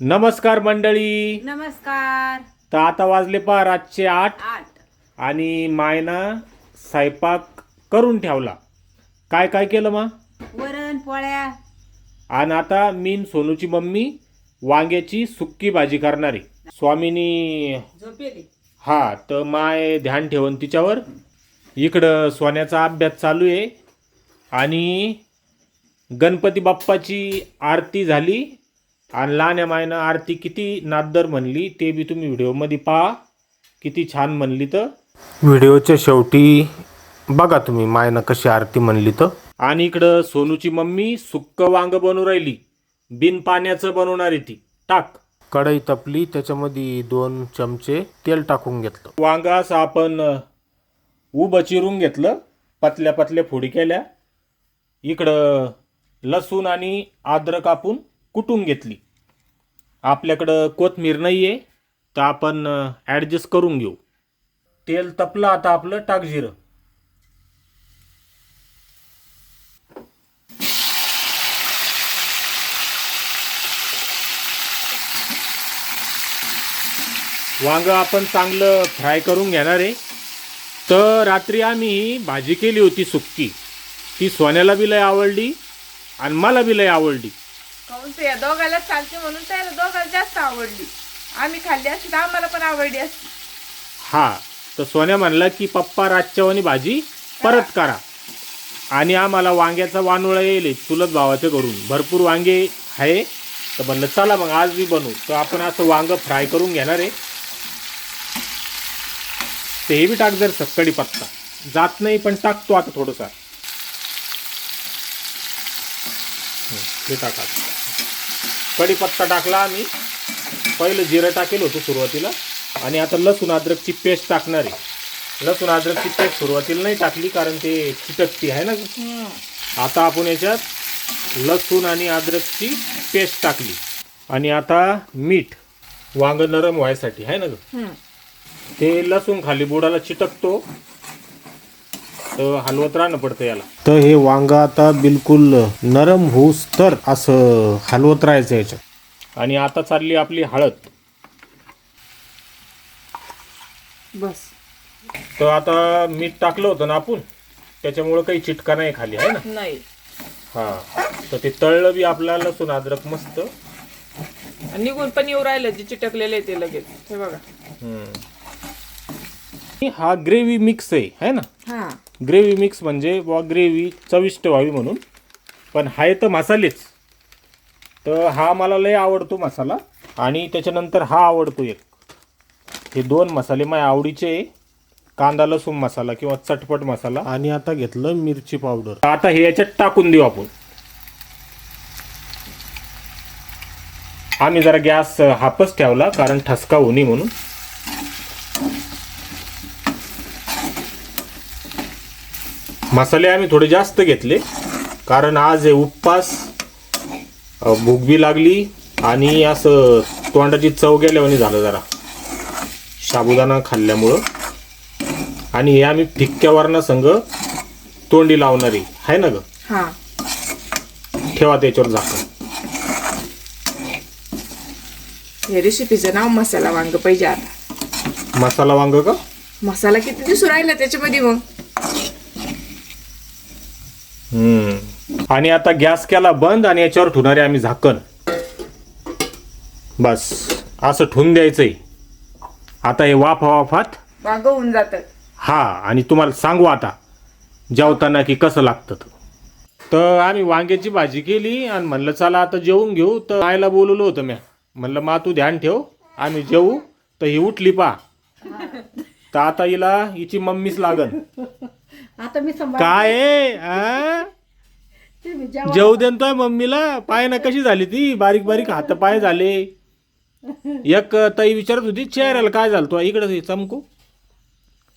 नमस्कार मंडळी. नमस्कार. तर आता वाजले पहा रातचे आठ. आठ. आणि मायना स्वयंपाक करून ठेवला. काय काय केलं मा? वरण पोळ्या. आणि आता मीन सोनूची मम्मी वांग्याची सुक्की भाजी करणारी स्वामीनी झोपेली. हा तर माय ध्यान ठेवून तिच्यावर. इकडं सोन्याचा अभ्यास चालू आहे. आणि गणपती बाप्पाची आरती झाली. आणि लहान्या मायनं आरती किती नादर म्हणली ते बी तुम्ही व्हिडिओमध्ये पहा. किती छान म्हणली तर. व्हिडिओच्या शेवटी बघा तुम्ही मायनं कशी आरती म्हणली तर. आणि इकडं सोनूची मम्मी सुक्क वांग बनवू राहिली. बिन पाण्याचं बनवणार ती. टाक. कढई तपली त्याच्यामध्ये दोन चमचे तेल टाकून घेतलं. वांग असं आपण उभं चिरून घेतलं पतल्या पतल्या फोडी केल्या. इकडं लसूण आणि अद्रक कापून कुटून घेतली. आपल्याकडं कोथमीर नाही आहे तर आपण ॲडजस्ट करून घेऊ. तेल तपलं आता आपलं टाक जिरं. वांग आपण चांगलं फ्राय करून घेणार आहे. तर रात्री आम्ही भाजी केली होती सुक्की. ती सोन्याला बी लय आवडली आणि मला बी लय आवडली. काहून ते या? दोघाला चालते म्हणून त्याला दोघाला जास्त आवडली. आम्ही खाल्ली असती तर आम्हाला पण आवडली असती. हा तर सोन्या म्हणला की पप्पा रातच्यावानी भाजी परत करा. आणि आम्हाला वांग्याचा वानोळा येईल चुलत भावाचे करून भरपूर वांगे आहे. तर म्हणलं चला मग आज बी बनवू. तर आपण असं वांग फ्राय करून घेणार आहे. ते हे बी टाक जर सक्कडी पत्ता. जात नाही पण टाकतो आता थोडंसा. हं, हे टाका. कढीपत्ता टाकला आम्ही. पहिलं जिरं टाकेल होतं सुरुवातीला. आणि आता लसूण अद्रकची पेस्ट टाकणार आहे. लसूण अद्रकची पेस्ट सुरुवातीला नाही टाकली कारण ते चिटकती आहे ना. आता आपण याच्यात लसूण आणि अद्रकची पेस्ट टाकली. आणि आता मीठ वांग नरम व्हायसाठी आहे ना ग? ते लसूण खाली बुडाला चिटकतो. तर हलवत राहणं पडतं याला. तर हे वांग आता बिलकुल नरम होऊस तर असं हलवत राहायचं याच्यात. आणि आता चालली आपली हळद. बस. तर आता मीठ टाकलं होतं ना आपण त्याच्यामुळं काही चिटका नाही खाली आहे ना? नाही. हा. तर ते तळलं बी आपल्याला लसूण अद्रक मस्त. आणि निघून पण येऊ राहिलं जे चिटकलेलं आहे ते लगेच. हे बघा. हा ग्रेव्ही मिक्स आहे है ना? हा. ग्रेव्ही मिक्स म्हणजे बुवा ग्रेव्ही चविष्ट व्हावी म्हणून. पण हाय तर मसालेच. तर हा मला लय आवडतो मसाला आणि त्याच्यानंतर हा आवडतो एक. हे दोन मसाले माझ्या आवडीचे. कांदा लसूण मसाला किंवा चटपट मसाला. आणि आता घेतलं मिरची पावडर. आता हे याच्यात टाकून देऊ आपण. आम्ही जरा गॅस हापच ठेवला कारण ठसका होणी म्हणून. मसाले आम्ही थोडे जास्त घेतले. कारण आज हे उपवास अ, भूक बी लागली आणि असं तोंडाची चव गेल्यावानी झालं जरा. साबुदाणा खाल्ल्यामुळं. आणि हे आम्ही फिक्क्या वरणासंग तोंडी लावणारी. आहे ना ग? ठेवा त्याच्यावर झाकण. हे रेसिपीचं नाव मसाला वांग पाहिजे आता. मसाला वांग का? मसाला किती दिवस राहिला त्याच्यामध्ये मग? आणि आता गॅस केला बंद आणि याच्यावर ठेवणारे आम्ही झाकण. बस. असं ठेवून द्यायचंय. आता हे वाफा वाफात वांग होऊन जात. हा आणि तुम्हाला सांगू आता जेवताना की कसं लागतं ते. तर आम्ही वांग्याची भाजी केली आणि म्हणलं चला आता जेवून घेऊ. तर आईला बोलवलं होतं म्या. म्हणलं मा तू ध्यान ठेव आम्ही जेवू तर ही उठली पा. तर आता हिला हिची मम्मीच लागन. आता मी सांभाळ काय आहे, आ? जेवू देतोय मम्मीला. पाय ना कशी झाली ती? बारीक बारीक हात पाय झाले. एक ताई विचारत होती चेहऱ्याला काय झालं तो इकडे चमकू.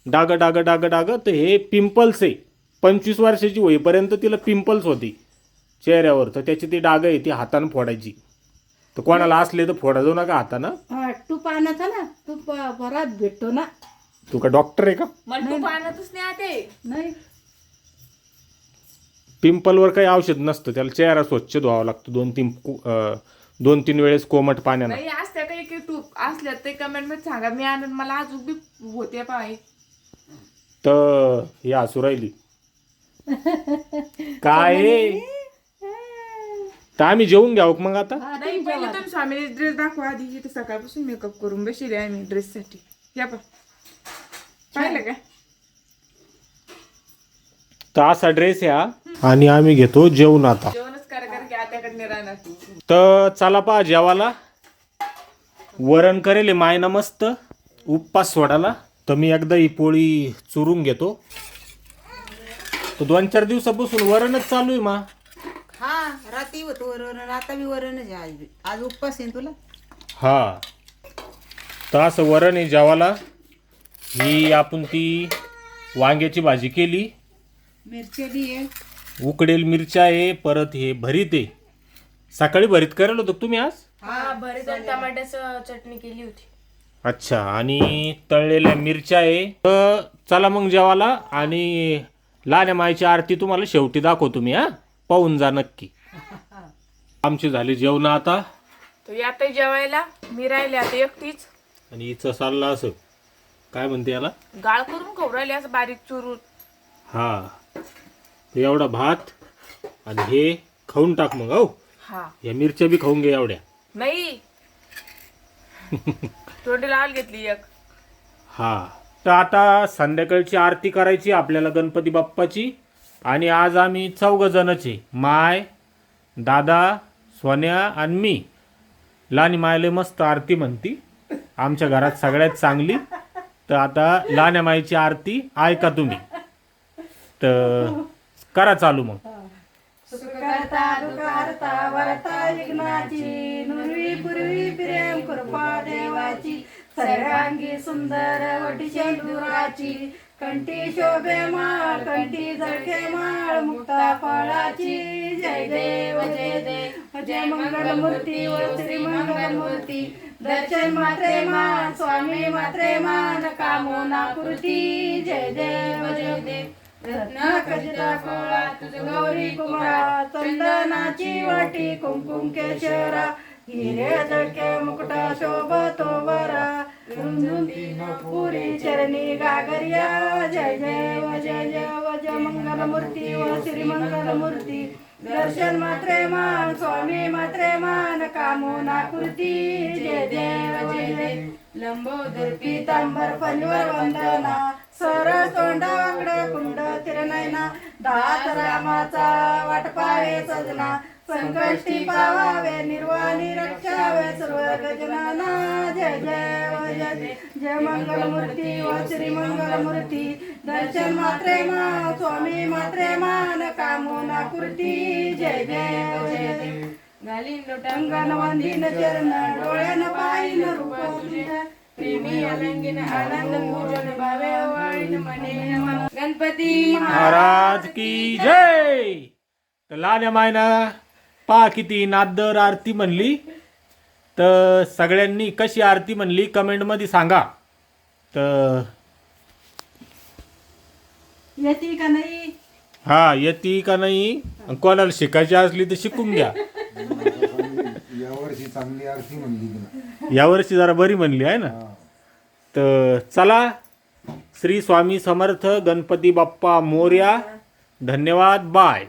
डाग डाग डाग डाग तर हे पिंपल्स आहे. पंचवीस वर्षाची होईपर्यंत तिला पिंपल्स होती चेहऱ्यावर. तर त्याची ती डाग आहे ती हातानं फोडायची. तर कोणाला असले तर फोडा जाऊ नका हातानं. हा, तूप आणायचा ना तूप अ, बराच भेटतो ना. तू का डॉक्टर आहे का? मला तू पाण्यातच नाही आते. नाही. पिंपलवर काही औषध नसतं. त्याला चेहरा स्वच्छ धुवावा लागतो. दोन तीन दोन तीन वेळेस कोमट पाण्यानं. नाही असत्या काही की तूप असल्या ते कमेंटमध्ये सांगा. मी आणून मला अजून बी होते पाय तर ही हसू राहिली. काय? आहे? तर आम्ही जेवून घ्यावं मग आता? हा, नाही पहिले. तुम्ही स्वामीने ड्रेस दाखवा आधी. इथे सकाळपासून मेकअप करून बसले आहे मी ड्रेस साठी. या पाहिलं का? तर असा ड्रेस आहे हा. आणि आम्ही घेतो जेवण आता. तर चला पा जेवाला वरण करेल मायना मस्त. उपवास सोडायला. तर मी एकदा ही पोळी चुरून घेतो. तर दोन चार दिवसापासून वरणच चालू आहे मा. हा रात्री होत वरण. आता मी वरणच आज. बी. आज उपवास आहे ना तुला? हा. तर असं वरण आहे जेवाला ही आपण ती वांग्याची भाजी केली. मिरची उकडेल मिरच्या आहे परत हे भरीत आहे. सकाळी भरीत करेल होतं तुम्ही आज? हा भरीत आणि टमाट्याचं चटणी केली होती. अच्छा आणि तळलेल्या मिरच्या आहे. तर चला मग जेवाला आणि लहान्या मायची आरती तुम्हाला शेवटी दाखवतो मी हा. पाहून जा नक्की. आमची झाली जेवण आता. तो आता जेवायला मी राहिले आता एकटीच. आणि हिचं चाललं असं. काय म्हणते याला? गाळ करून खाऊ राहिले असं बारीक चुरून. हा. एवढा भात आणि हे खाऊन टाक मग हो. हा. या मिरच्या बी खाऊन घे एवढ्या. नाही. तोंडी लाल घेतली एक. हा. तर आता संध्याकाळची आरती करायची आपल्याला गणपती बाप्पाची आणि आज आम्ही चौघ जणच माय दादा सोन्या आणि मी. लहानी मायले मस्त आरती म्हणती. आमच्या घरात सगळ्यात चांगली. तर आता लहान्या माईची आरती ऐका तुम्ही. तर करा चालू मग. सुखकर्ता दुःखहर्ता वरता विघ्नाची नुरवी पूर्वी प्रेम कृपा देवाची सर्वांगी सुंदर वटी शेंदुराची कंठी शोभे माळ कंठी जळखे माळ मुक्ता फळाची जय देव जय देव जय मंगल मूर्ती व श्री मंगल मूर्ती दर्शन मात्रे मान स्वामी मात्रे मान कामोना कृती जय देव जय देव. रत्न खचिता तुझ गौरी कुमारा चंदनाची वाटी कुंकुम केशरा हिरे जळके मुकुट शोभतो बरा पुरी चरणी गागरिया जय जय व जय जय व जय मंगल मूर्ती व श्री मंगल मूर्ती दर्शन मात्रे मान स्वामी मात्रे मान कामोना कृती जय देव जय देव लंबोदर पितांबर पंजवर वंदना. सर तोंड वांगड कुंड तिरनयना दात रामाचा वाट पावे सजना संकष्टी पावावे निर्वाणी रक्षावे सर्व गजनाना जय जय जय. जय मंगल मूर्ती व श्री मंगल मूर्ती दर्शन मात्रे मा स्वामी मात्रे मान कामोना कृती जय जय जय घालीन लोटांगण वंदीन चरण डोळ्यान पायीन रूप तुझ्या प्रेमी अलंगिन आनंद पूजन भावे वाळीन मने मन गणपती महाराज की जय! तर लहान्या मायना पहा किती नादर आरती म्हणली. तर सगळ्यांनी कशी आरती म्हणली कमेंटमध्ये सांगा. तर येते का नाही? हा येते का नाही? आणि कोणाला शिकायची असली तर शिकून घ्या. यावर्षी चांगली आरती म्हणली तिला. यावर्षी जरा बरी म्हणली आहे ना? तर चला श्री स्वामी समर्थ गणपती बाप्पा मोर्या धन्यवाद बाय.